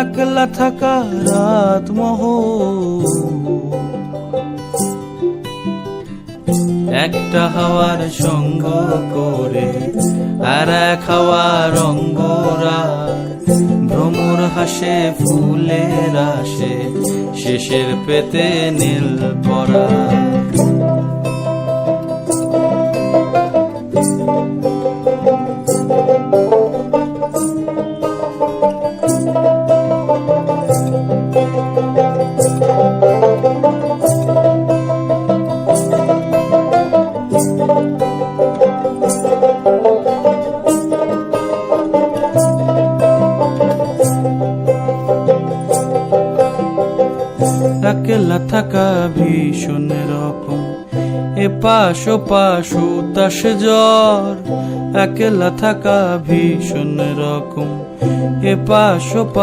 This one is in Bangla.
একলা থাকা রাত মোহ একটা হাওয়ার সঙ্গ করে আর এক হাওয়ার অঙ্গরা ভ্রমর হাসে, ফুলের আসে, শেষের পেতে নীল পরা একলা থাকা ভীষণ রকম এ পাশ ও পাশ উতাস জ্বর একলা থাকা ভীষণ রকম এ পাশ ও পাশ